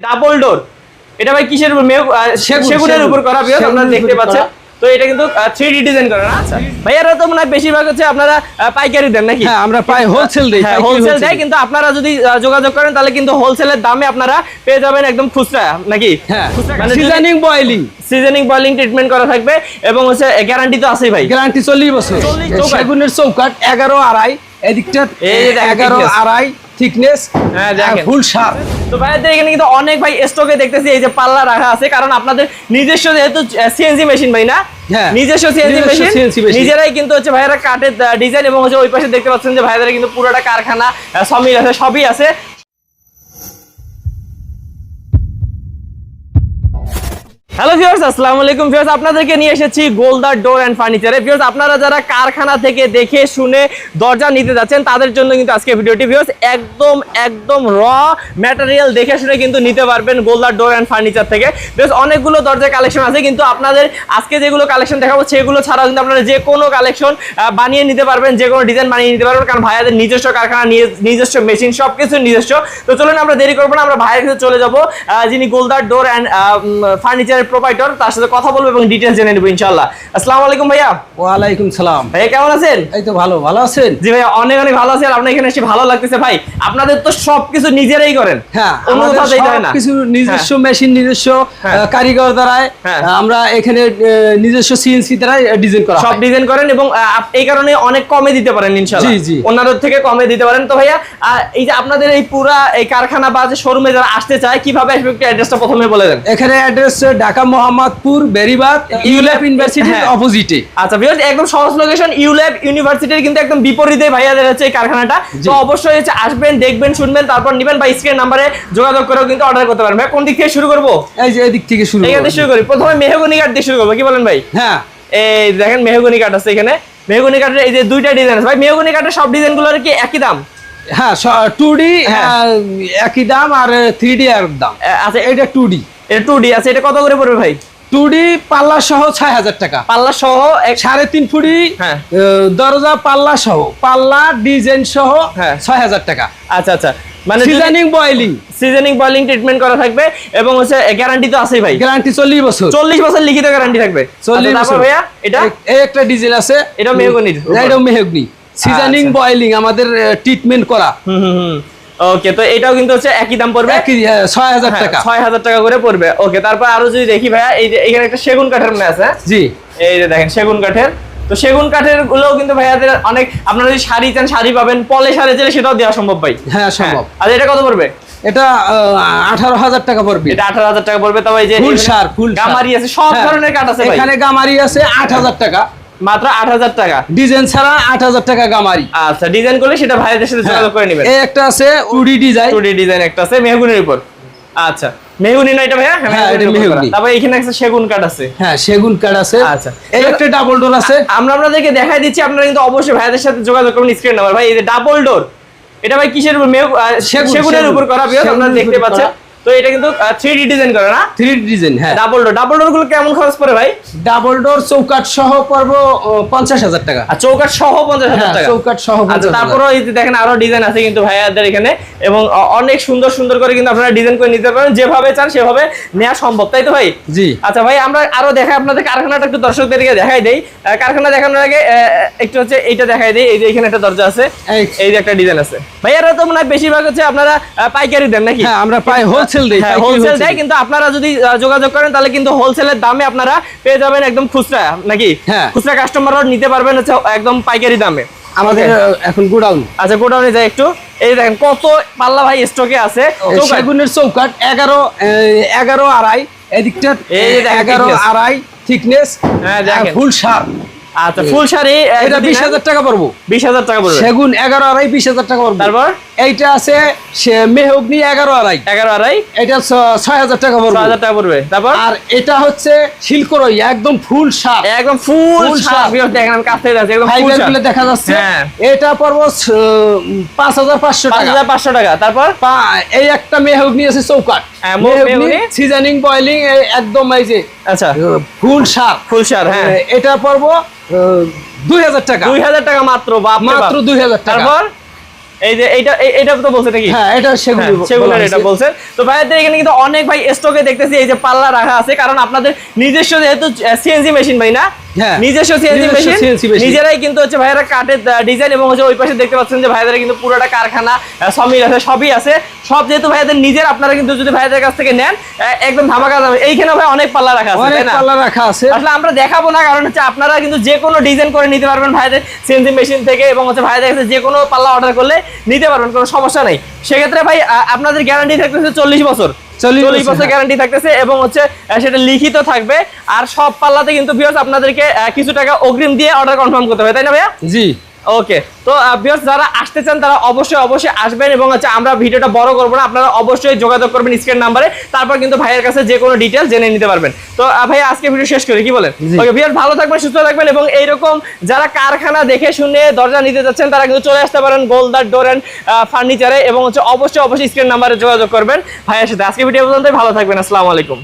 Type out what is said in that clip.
Double door এটা ভাই কিসের উপর? সেগুনের উপর করা বিয়ার আপনারা দেখতে পাচ্ছেন। তো এটা কিন্তু থ্রি ডি ডিজাইন করা না? আচ্ছা। ভাইয়ারা তো মনে হয় বেশিরভাগ হচ্ছে আপনারা পাইকারি দেন নাকি? হ্যাঁ আমরা পাই হোলসেল দেই হোলসেল দেয় কিন্তু আপনারা যদি যোগাযোগ করেন তাহলে কিন্তু হোলসেলের দামে আপনারা পেয়ে যাবেন একদম খুচরা নাকি? হ্যাঁ seasoning boiling seasoning boiling treatment করা থাকবে এবং হচ্ছে গ্যারান্টি তো আছেই ভাই। গ্যারান্টি চল্লিশ বছর। 40 সেগুনের চৌকাট এগারো আড়াই এদিকটা এগারো আড়াই থিকনেস হ্যাঁ। ফুল তো ভাইয়াদের এখানে কিন্তু অনেক ভাই স্টকে দেখতেছি এই যে পাল্লা রাখা আছে কারণ আপনাদের নিজস্ব যেহেতু সিএনজি মেশিন ভাই না হ্যাঁ, নিজস্ব সিএনজি মেশিন। নিজেরাই কিন্তু হচ্ছে ভাইয়ারা কাঠের ডিজাইন এবং হচ্ছে ওই পাশে দেখতে পাচ্ছেন যে ভাইয়াদের কিন্তু পুরোটা কারখানা সমিল আছে সবই আছে হ্যালো আসসালামু আলাইকুম। ভিউয়ার্স আপনাদেরকে নিয়ে এসেছি গোলদার ডোর অ্যান্ড ফার্নিচারে ভিউয়ার্স আপনারা যারা কারখানা থেকে দেখে, শুনে দরজা নিতে যাচ্ছেন, তাদের জন্য কিন্তু আজকে ভিডিওটি ভিউয়ার্স একদম একদম র ম্যাটেরিয়াল দেখে শুনে কিন্তু নিতে পারবেন গোলদার ডোর অ্যান্ড ফার্নিচার থেকে। ভিউয়ার্স অনেকগুলো দরজার কালেকশন আছে, কিন্তু আপনাদের আজকে যেগুলো কালেকশন দেখাবো, সেগুলো ছাড়াও কিন্তু আপনারা যে কোনো কালেকশন বানিয়ে নিতে পারবেন, যে কোনো ডিজাইন বানিয়ে নিতে পারবেন, কারণ ভাইয়াদের নিজস্ব কারখানা নিজস্ব মেশিন সব কিছু নিজস্ব। তো চলুন আমরা দেরি করব না, আমরা ভাইয়ের কাছে চলে যাব। যিনি গোলদার ডোর অ্যান্ড ফার্নিচারের প্রোভাইডার তার সাথে কথা বলব এবং ডিটেলস জেনে নেব ইনশাল্লাহ আসসালামু আলাইকুম ভাইয়া। ওয়ালাইকুম সালাম। ভাইয়া কেমন আছেন? এই তো ভালো ভালো আছেন? জি ভাইয়া অনেক অনেক ভালো আছি আর আপনার এখানে এসে ভালো লাগতেছে ভাই। আপনাদের তো সবকিছু নিজেরাই করেন। হ্যাঁ অন্য যেতে হয় না। কিছু নিজস্ব মেশিন নিজস্ব হ্যাঁ। কারিগর দ্বারাই হ্যাঁ। আমরা এখানে নিজস্ব সিএনসি দ্বারাই ডিজাইন করা সব ডিজাইন করেন এবং এই কারণে অনেক কমে দিতে পারেন ইনশাআল্লাহ। জি, জি। অন্যদের থেকে কমে দিতে পারেন। তো ভাইয়া এই যে আপনাদের এই পুরা এই কারখানা বা যে শোরুমে যারা আসতে চায় কীভাবে আসবে একটু অ্যাড্রেসটা প্রথমে বলে দেন। এখানে অ্যাড্রেস ঢাকা মোহাম্মদপুর বেরিবাদ ইউল্যাব ইউনিভার্সিটির। অপোজিটে আচ্ছা ভিউয়ার্স একদম সহজ লোকেশন ইউল্যাব ইউনিভার্সিটির কিন্তু একদম বিপরীতে ভাইয়াদের হচ্ছে এই কারখানাটা। তো অবশ্যই হচ্ছে আসবেন দেখবেন শুনবেন তারপর নেবেন বা স্ক্রিন নাম্বারে যোগাযোগ করেও কিন্তু অর্ডার করতে পারবেন। ভাই কোন দিক থেকে শুরু করব? এই যে এদিক থেকে শুরু এখান। থেকে শুরু করি। প্রথমে মেহগনি কাঠ দিয়ে শুরু করব কি বলেন ভাই? হ্যাঁ। এই দেখেন মেহগনি কাঠ আছে এখানে। মেহগনি কাঠের এই যে দুইটা ডিজাইন আছে। ভাই মেহগনি কাঠের সব ডিজাইনগুলোর কি একই দাম? হ্যাঁ টু ডি হ্যাঁ। একই দাম আর থ্রি ডি আর দাম আচ্ছা এটা টু ডি এটা টু ডি আছে এটা কত করে পড়বে ভাই? টু ডি পাল্লা সহ ছয় হাজার টাকা। পাল্লা সহ সাড়ে তিন ফুটি হ্যাঁ। দরজা পাল্লা সহ পাল্লা ডিজাইন সহ হ্যাঁ। ছয় হাজার টাকা। আচ্ছা আচ্ছা। মানে seasoning boiling seasoning boiling treatment করা থাকবে এবং হচ্ছে গ্যারান্টি তো আছেই ভাই। গ্যারান্টি চল্লিশ বছর। চল্লিশ বছর লিখিত গ্যারান্টি থাকবে। চল্লিশ আচ্ছা, তারপর বছর। ভাইয়া এটা? এই- একটা ডিজাইন আছে। এটা মেহগনির। উপর। এটা মেহগনি। সিজনিং আচ্ছা। বয়েলিং আমাদের ট্রিটমেন্ট করা। হুম হুম। ওকে তো এটাও কিন্তু হচ্ছে একই দাম পড়বে। ছয় হাজার হ্যাঁ, টাকা। ছয় হাজার টাকা করে পড়বে। ওকে তারপর আরও যদি দেখি ভাইয়া এই যে এখানে একটা সেগুন কাঠের মনে আছে হ্যাঁ? জি। এই যে দেখেন সেগুন কাঠের। তো সেগুন কাঠের গুলোও কিন্তু ভাইয়াদের অনেক আপনারা যদি শাড়ি চান শাড়ি পাবেন পলে শাড়ি চাইলে সেটাও দেওয়া সম্ভব ভাই। হ্যাঁ সম্ভব। আর এটা কত পড়বে? এটা আঠারো হাজার টাকা পড়বে। এটা আঠারো হাজার টাকা পড়বে তবে এই যে ফুল সার ফুল গামারি আছে সব হ্যাঁ, ধরনের কাঠ আছে এখানে গামারি আছে আট হাজার টাকা। মাত্র আট হাজার টাকা। ডিজাইন ছাড়া আট হাজার টাকা গামারি। আচ্ছা ডিজাইন করলে সেটা ভাইয়াদের সাথে যোগাযোগ করে নেবেন। এই একটা আছে উডি ডিজাইন টু ডিজাইন একটা আছে মেহগুনির উপর। আচ্ছা মেহগুনি না এটা ভাইয়া? হ্যাঁ, এটা। মেহগনি। তারপর এখানে একটা সেগুন কাঠ আছে। হ্যাঁ সেগুন কাঠ আছে। আচ্ছা। এই একটা ডাবল ডোর আছে। আমরা আপনাদেরকে দেখাই দিচ্ছি আপনারা কিন্তু অবশ্যই সাথে যোগাযোগ করুন স্ক্রিন নাম্বার ভাই এই যে ডাবল ডোর এটা ভাই কিসের উপর? সেগুনের উপর করা বিয়ার আপনারা দেখতে পাচ্ছেন। তো এটা কিন্তু থ্রি ডি ডিজাইন করা না? থ্রি ডিজাইন হ্যাঁ। ডাবল ডোর ডাবল ডোরগুলো কেমন খরচ পড়ে ভাই? ডাবল ডোর চৌকাট সহ পড়ব পঞ্চাশ হাজার টাকা। আর চৌকাঠ সহ পঞ্চাশ হাজার হ্যাঁ, টাকা। চৌকাঠ সহ আচ্ছা 50,000 এই যে দেখেন আরও ডিজাইন আছে কিন্তু ভাইয়াদের এখানে। এবং অনেক সুন্দর সুন্দর করে কিন্তু আপনারা ডিজাইন করে নিতে পারেন যেভাবে চান সেভাবে নেওয়া সম্ভব তাই তো ভাই? জি। আচ্ছা ভাই আমরা আরও দেখাই আপনাদের কারখানাটা একটু দর্শকদেরকে দেখাই দেই। কারখানা দেখানোর আগে একটু হচ্ছে এইটা দেখাই দেই এই যে এখানে একটা দরজা আছে এই- এই যে একটা ডিজাইন আছে। ভাইয়ারা তো মনে হয় বেশিরভাগ হচ্ছে আপনারা পাইকারি দেন নাকি? হ্যাঁ আমরা পাই হোলসেল দেই হ্যাঁ হোলসেল দেয় কিন্তু আপনারা যদি যোগাযোগ করেন তাহলে কিন্তু হোলসেলের দামে আপনারা পেয়ে যাবেন একদম খুচরা নাকি? হ্যাঁ। খুচরা কাস্টমারও নিতে পারবেন হচ্ছে একদম পাইকারি দামে। আমাদের এখন গোডাউন। আচ্ছা গোডাউনে যাই একটু। এই দেখেন কত পাল্লা ভাই স্টকে আছে। সেগুনের চৌকাট এগারো এগারো আড়াই এদিকটা এই এগারো আড়াই থিকনেস হ্যাঁ, ফুল সার। আচ্ছা ফুল শাড়ি এটা বিশ হাজার টাকা পড়ব। বিশ হাজার টাকা পড়বে। সেগুন এগারো আড়াই বিশ হাজার টাকা পড়ব। তারপর? এইটা আছে মেহগ্নি এগারো আড়াই। এগারো আড়াই? এটা ছয় হাজার টাকা পড়ব। হাজার টাকা পড়বে। তারপর? আর এটা হচ্ছে শিলকরই একদম ফুল সার। একদম ফুল সার। দেখেন কাছ যাচ্ছি দেখা যাচ্ছে। হ্যাঁ। এটা পড়ব পাঁচ হাজার পাঁচশো পাঁচ টাকা হাজার পাঁচশো টাকা। তারপর? এই একটা মেহগ্নি আছে চৌকাট সিজনিং বয়েলিং একদম এই যে আচ্ছা। ফুল সার। ফুল সার হ্যাঁ। এটা পড়ব দুই হাজার টাকা। দুই হাজার টাকা মাত্র বাপ। মাত্র দুই হাজার টাকা। তারপর? এই যে এটা তো বলছে নাকি? হ্যাঁ এটা হ্যাঁ, এটা বলছে। তো ভাইয়াদের এখানে কিন্তু অনেক ভাই স্টকে দেখতেছি এই যে পাল্লা রাখা আছে কারণ আপনাদের নিজস্ব যেহেতু সিএনজি মেশিন ভাই না? নিজস্ব সিএনজি মেশিন নিজেরাই কিন্তু হচ্ছে ভাইয়ারা কাঠের ডিজাইন এবং হচ্ছে ওই পাশে দেখতে পাচ্ছেন যে কিন্তু পুরোটা কারখানা সমিল আছে সবই আছে। সব যেহেতু ভাইয়াদের নিজের আপনারা কিন্তু যদি ভাইয়াদের কাছ থেকে নেন একদম ধামাকা দামে। এইখানে ভাই অনেক পাল্লা রাখা আছে অনেক না? পাল্লা রাখা আছে। আসলে আমরা দেখাবো না কারণ হচ্ছে আপনারা কিন্তু যে কোনো ডিজাইন করে নিতে পারবেন ভাইদের সিএনজি মেশিন থেকে এবং হচ্ছে ভাইদের কাছে যে কোনো পাল্লা অর্ডার করলে নিতে পারবেন কোনো সমস্যা নেই। সেক্ষেত্রে ভাই আপনাদের গ্যারান্টি থাকতেছে চল্লিশ বছর। 40 চল্লিশ বছর। গ্যারান্টি থাকতেছে এবং হচ্ছে সেটা লিখিত থাকবে আর সব পাল্লাতে কিন্তু ভিউয়ার্স আপনাদেরকে কিছু টাকা অগ্রিম দিয়ে অর্ডার কনফার্ম করতে হবে তাই না ভাইয়া জি ওকে তো ভিউয়ার্স যারা আসতে চান তারা অবশ্যই অবশ্যই আসবেন এবং হচ্ছে আমরা ভিডিওটা বড় করব না আপনারা অবশ্যই যোগাযোগ করবেন স্ক্রিন নাম্বারে তারপর কিন্তু ভাইয়ের কাছে যে কোনো ডিটেলস জেনে নিতে পারবেন। তো ভাই আজকে ভিডিও শেষ করি কি বলেন। ওকে ভিউয়ার্স ভালো থাকবেন সুস্থ থাকবেন এবং এইরকম যারা কারখানা দেখে শুনে দরজা নিতে যাচ্ছেন তারা কিন্তু চলে আসতে পারেন গোলদার ডোর অ্যান্ড ফার্নিচারে এবং হচ্ছে অবশ্যই অবশ্যই স্ক্রিন নাম্বারে যোগাযোগ করবেন ভাইয়ের সাথে। আজকে ভিডিও পর্যন্ত ভালো থাকবেন আসসালামু আলাইকুম।